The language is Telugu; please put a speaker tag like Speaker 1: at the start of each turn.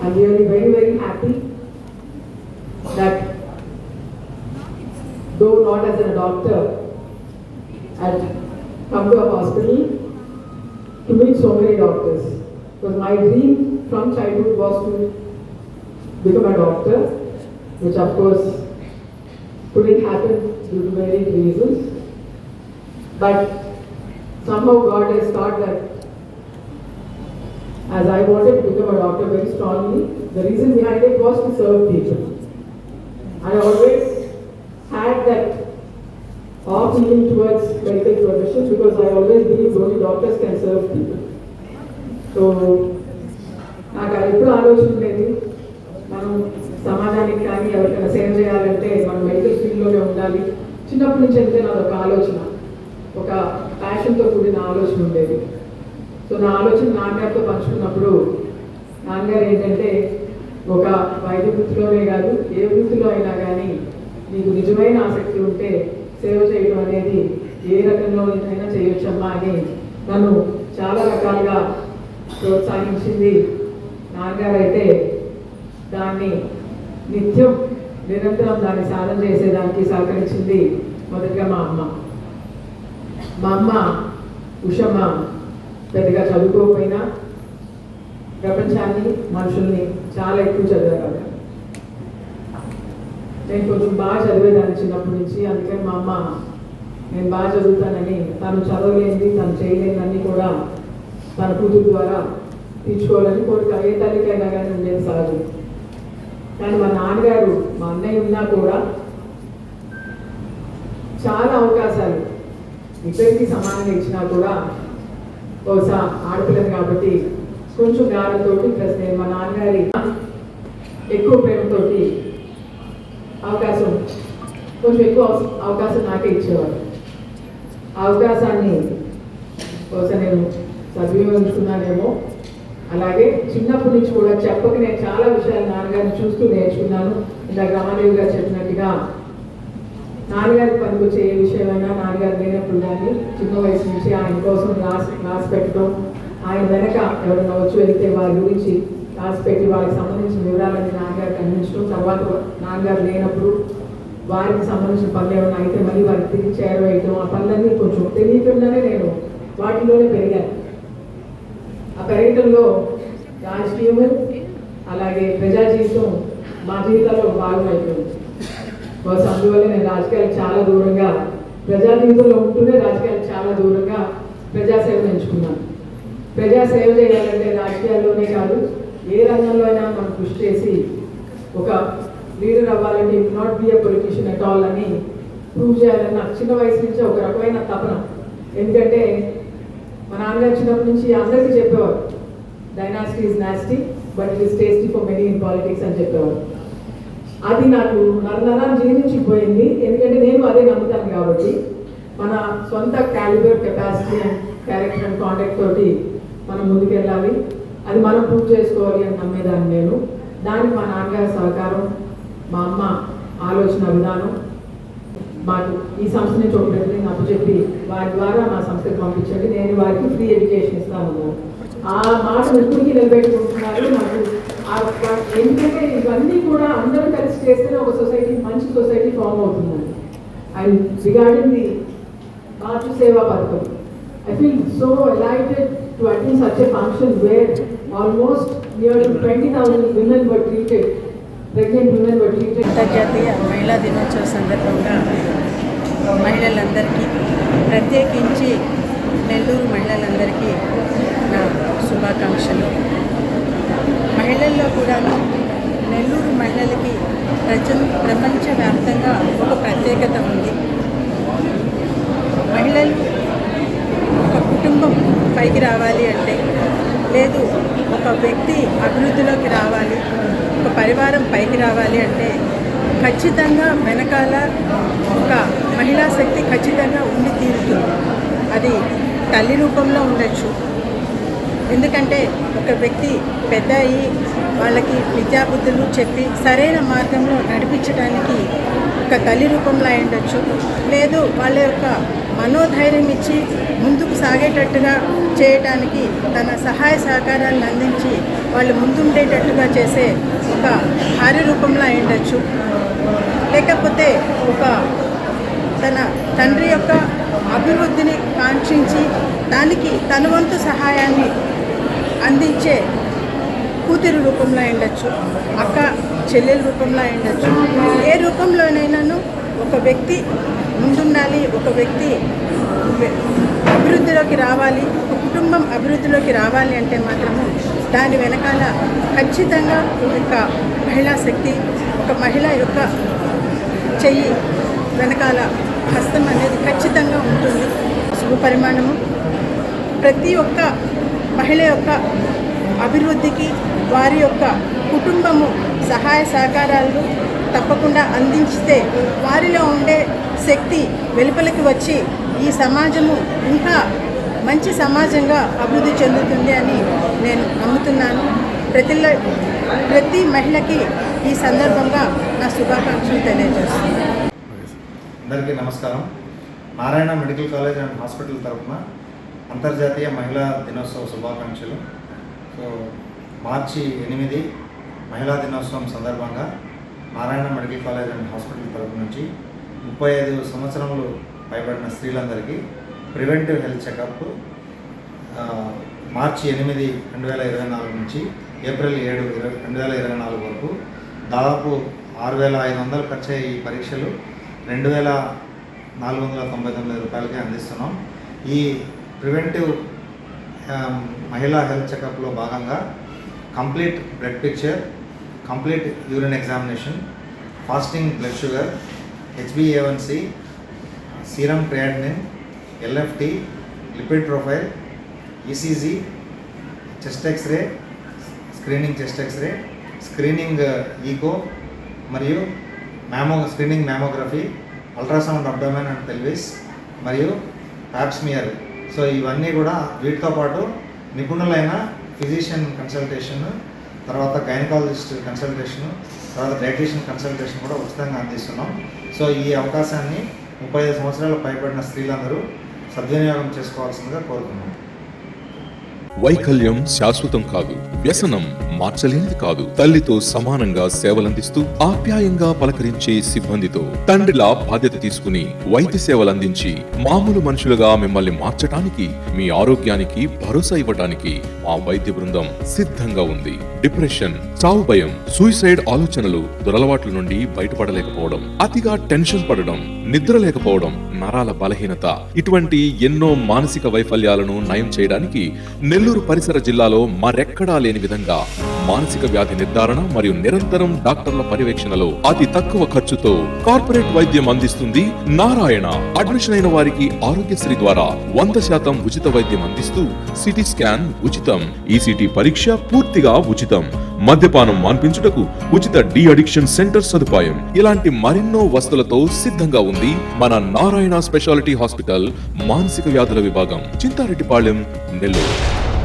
Speaker 1: I'm really very, very happy that though not as a doctor, I'd come to a hospital to meet so many doctors. Because my dream from childhood was to become a doctor, which of course couldn't happen due to various reasons. But somehow God has thought that as I wanted to become a doctor very strongly, the reason behind it was to serve people. I always had that off leaning towards medical professions because I always believe only doctors can serve people. So నాకు అది ఎప్పుడు ఆలోచన లేదు మనం సమాజానికి కానీ ఎవరికైనా సేవ చేయాలంటే మనం మెడికల్ ఫీల్డ్లోనే ఉండాలి చిన్నప్పటి నుంచి అయితే నాది ఒక ఆలోచన ఒక ప్యాషన్తో కూడిన ఆలోచన ఉండేది సో నా ఆలోచన నాన్నగారితో పంచుకున్నప్పుడు నాన్నగారు ఏంటంటే ఒక వైద్య వృత్తిలోనే కాదు ఏ వృత్తిలో అయినా కానీ నీకు నిజమైన ఆసక్తి ఉంటే సేవ చేయడం అనేది ఏ రకంలో అయినా చేయొచ్చమ్మా అని నన్ను చాలా రకాలుగా ప్రోత్సహించింది నాన్నగారు అయితే దాన్ని నిత్యం నిరంతరం దాన్ని సాధన చేసేదానికి సహకరించింది మొదటిగా మా అమ్మ. మా అమ్మ ఉషమ్మ. పెద్దగా చదువుకోకపోయినా ప్రపంచాన్ని మనుషుల్ని చాలా ఎక్కువ చదివారు నేను కొంచెం బాగా చదివేదాన్ని చిన్నప్పటి నుంచి అందుకని మా అమ్మ నేను బాగా చదువుతానని తను చదవలేనిది తను చేయలేనివన్నీ కూడా తన కూతురు ద్వారా తీర్చుకోవాలని కోరిక. ఏ తల్లికైనా కానీ ఉండేది సహజం కానీ మా నాన్నగారు మా అన్నయ్య ఉన్నా కూడా చాలా అవకాశాలు ఇద్దరికి సమానంగా ఇచ్చినా కూడా బహుశా ఆడపిల్లని కాబట్టి కొంచెం గారంతో ప్లస్ నేను మా నాన్నగారి ఎక్కువ ప్రేమతోటి అవకాశం కొంచెం ఎక్కువ అవకాశం నాకే ఇచ్చేవారు. అవకాశాన్ని బహుశా నేను సద్వినియోగించుకున్నానేమో అలాగే చిన్నప్పటి నుంచి కూడా చెప్పక నేను చాలా విషయాలు నాన్నగారిని చూస్తూ నేర్చుకున్నాను. ఇలా రామాదేవి గారు చెప్పినట్టుగా నాన్నగారి పనికి వచ్చే ఏ విషయమైనా నాన్నగారు లేనప్పుడు కానీ చిన్న వయసు నుంచి ఆయన కోసం రాసి రాసి పెట్టడం ఆయన వెనక ఎవరైనా వచ్చి వెళ్తే వారి గురించి రాసి పెట్టి వారికి సంబంధించిన వివరాలన్నీ నాన్నగారికి అందించడం. తర్వాత నాన్నగారు లేనప్పుడు వారికి సంబంధించిన పనులు ఏమైనా అయితే మళ్ళీ వారికి తిరిగి చేరవేయటం. ఆ పనులన్నీ కొంచెం తెలియకుండానే నేను వాటిలోనే పెరిగాను. ఆ పెరగటంలో రాజకీయము అలాగే ప్రజా జీవితం మా జీవితాల్లో ఒక బస్ అందువల్ల నేను రాజకీయాలు చాలా దూరంగా ప్రజా జీవితంలో ఉంటూనే రాజకీయాలు చాలా దూరంగా ప్రజాసేవ ఎంచుకున్నాను ప్రజాసేవ చేయాలంటే రాజకీయాల్లోనే కాదు ఏ రంగంలో అయినా మనం కృషి చేసి ఒక లీడర్ అవ్వాలంటే not be a politician at all అని ప్రూవ్ చేయాలని నాకు చిన్న వయసు నుంచి ఒక రకమైన తపన. ఎందుకంటే మా నాన్నగారు చిన్నప్పటి నుంచి అందరికీ చెప్పేవారు dynasty is nasty but it is tasty for many in politics అని చెప్పేవారు. అది నాకు నరనరాన్ని జీర్ణించిపోయింది. ఎందుకంటే నేను అదే నమ్ముతాను కాబట్టి. మన సొంత calibre capacity and character and contact తోటి మనం ముందుకెళ్ళాలి. అది మనం ప్రూవ్ చేసుకోవాలి అని నమ్మేదాన్ని నేను. దానికి మా నాన్నగారి సహకారం మా అమ్మ ఆలోచన విధానం. మాకు ఈ సంస్థ నుంచి ఒక ప్రతినిధిని అప్పచెప్పి వారి ద్వారా మా సంస్థకి పంపించండి. నేను వారికి ఫ్రీ ఎడ్యుకేషన్ ఇస్తాను ఆ మాట ఇప్పటికీ నిలబెట్టుకుంటున్నారు నాకు ఎందుకంటే ఇవన్నీ కూడా అందరూ కలిసి చేస్తేనే ఒక సొసైటీ మంచి సొసైటీ ఫామ్ అవుతుందండి. And regarding the Matru Seva పథకం. I feel so elated to attend such a function where almost near twenty thousand women were treated pregnant women were treated
Speaker 2: అంతర్జాతీయ మహిళా దినోత్సవ సందర్భంగా మహిళలందరికీ ప్రత్యేకించి నెల్లూరు మహిళలందరికీ నా శుభాకాంక్షలు. మహిళల్లో కూడాను నెల్లూరు మహిళలకి ప్రచ ప్రపంచవ్యాప్తంగా ఒక ప్రత్యేకత ఉంది. మహిళలు ఒక కుటుంబం పైకి రావాలి అంటే లేదు ఒక వ్యక్తి అభివృద్ధిలోకి రావాలి ఒక పరివారం పైకి రావాలి అంటే ఖచ్చితంగా వెనకాల ఒక మహిళా శక్తి ఖచ్చితంగా ఉండి తీరుతుంది. అది తల్లి రూపంలో ఉండొచ్చు ఎందుకంటే ఒక వ్యక్తి పెద్ద అయ్యి వాళ్ళకి విద్యాబుద్ధులు చెప్పి సరైన మార్గంలో నడిపించడానికి ఒక తల్లి రూపంలో ఉండొచ్చు. లేదు వాళ్ళ యొక్క మనోధైర్యం ఇచ్చి ముందుకు సాగేటట్టుగా చేయటానికి తన సహాయ సహకారాలను అందించి వాళ్ళు ముందుండేటట్టుగా చేసే ఒక భార్య రూపంలో ఉండొచ్చు. లేకపోతే ఒక తన తండ్రి యొక్క అభివృద్ధిని కాంక్షించి దానికి తన వంతు సహాయాన్ని అందించే కూతురు రూపంలో ఉండొచ్చు అక్క చెల్లెల రూపంలో ఉండొచ్చు ఏ రూపంలోనైనాను ఒక వ్యక్తి ముందుండాలి ఒక వ్యక్తి అభివృద్ధిలోకి రావాలి ఒక కుటుంబం అభివృద్ధిలోకి రావాలి అంటే మాత్రము దాని వెనకాల ఖచ్చితంగా ఒక మహిళా శక్తి ఒక మహిళ యొక్క చెయ్యి వెనకాల హస్తం అనేది ఖచ్చితంగా ఉంటుంది. శుభ పరిమాణము. ప్రతి ఒక్క మహిళ యొక్క అభివృద్ధికి వారి యొక్క కుటుంబము సహాయ సహకారాలు తప్పకుండా అందించితే వారిలో ఉండే శక్తి వెలుపలికి వచ్చి ఈ సమాజము ఇంకా మంచి సమాజంగా అభివృద్ధి చెందుతుంది అని నేను నమ్ముతున్నాను. ప్రతి ప్రతి మహిళకి ఈ సందర్భంగా నా శుభాకాంక్షలు తెలియజేస్తున్నాను.
Speaker 3: అందరికీ నమస్కారం. Narayana medical college and hospital తరఫున అంతర్జాతీయ మహిళా దినోత్సవ శుభాకాంక్షలు. సో మార్చి ఎనిమిది మహిళా దినోత్సవం సందర్భంగా Narayana medical college and hospital తరపు నుంచి ముప్పై ఐదు సంవత్సరములు పైబడిన స్త్రీలందరికీ ప్రివెంటివ్ హెల్త్ చెకప్ మార్చి ఎనిమిది రెండు వేల ఇరవై నాలుగు నుంచి ఏప్రిల్ ఏడు ఇరవై రెండు వేల ఇరవై నాలుగు వరకు దాదాపు ఆరు వేల ఐదు వందలు ఖర్చు ఈ పరీక్షలు రెండు వేల నాలుగు వందల తొంభై తొమ్మిది రూపాయలకే అందిస్తున్నాం. ఈ ప్రివెంటివ్ మహిళా హెల్త్ చెకప్లో భాగంగా complete blood picture complete urine examination fasting blood sugar HBA one C serum creatinine LFT lipid profile ECG chest x ray screening chest x ray screening echo మరియు mammo screening mammography ultrasound abdomen and pelvis మరియు ప్యాప్స్మియర్ సో ఇవన్నీ కూడా వీటితో పాటు నిపుణులైన ఫిజిషియన్ కన్సల్టేషన్ తర్వాత గైనకాలజిస్ట్ కన్సల్టేషన్ తర్వాత డైటీషియన్ కన్సల్టేషన్ కూడా ఉచితంగా అందిస్తున్నాం. సో ఈ అవకాశాన్ని ముప్పై ఐదు సంవత్సరాలు పైబడిన స్త్రీలందరూ సద్వినియోగం చేసుకోవాల్సిందిగా కోరుతున్నాం.
Speaker 4: వైకల్యం శాశ్వతం కాదు వ్యసనం మార్చలేనిది కాదు. తల్లితో సమానంగా సేవలందిస్తూ ఆప్యాయంగా పలకరించే సిబ్బందితో తండ్రిలా బాధ్యత తీసుకుని వైద్య సేవలందించి మామూలు మనుషులుగా మిమ్మల్ని మార్చటానికి మీ ఆరోగ్యానికి భరోసా ఇవ్వటానికి మా వైద్య బృందం సిద్ధంగా ఉంది. డిప్రెషన్ చావు భయం సూసైడ్ ఆలోచనలు దురలవాట్ల నుండి బయటపడలేకపోవడం అతిగా టెన్షన్ పడడం నిద్ర లేకపోవడం నరాల బలహీనత. ఇటువంటి ఎన్నో మానసిక వైఫల్యాలను నయం చేయడానికి నెల్లూరు పరిసర జిల్లాలో మరెక్కడా లేని విధంగా మానసిక వ్యాధి నిర్ధారణ మరియు నిరంతరం డాక్టర్ల పర్యవేక్షణలో అతి తక్కువ ఖర్చుతో కార్పొరేట్ వైద్యం అందిస్తుంది నారాయణ. అడ్మిషన్ అయిన వారికి ఆరోగ్యశ్రీ ద్వారా వంద శాతం ఉచిత వైద్యం అందిస్తూ సిటీ స్కాన్ ఉచితం. ఈసీటీ పరీక్ష పూర్తిగా ఉచితం. మద్యపానం మాన్పించుటకు ఉచిత డి అడిక్షన్ సెంటర్ సదుపాయం. ఇలాంటి మరెన్నో వసతులతో సిద్ధంగా ఉంది మన నారాయణ స్పెషాలిటీ హాస్పిటల్ మానసిక వ్యాధుల విభాగం. చింతారెడ్డిపాళెం నెల్లూరు.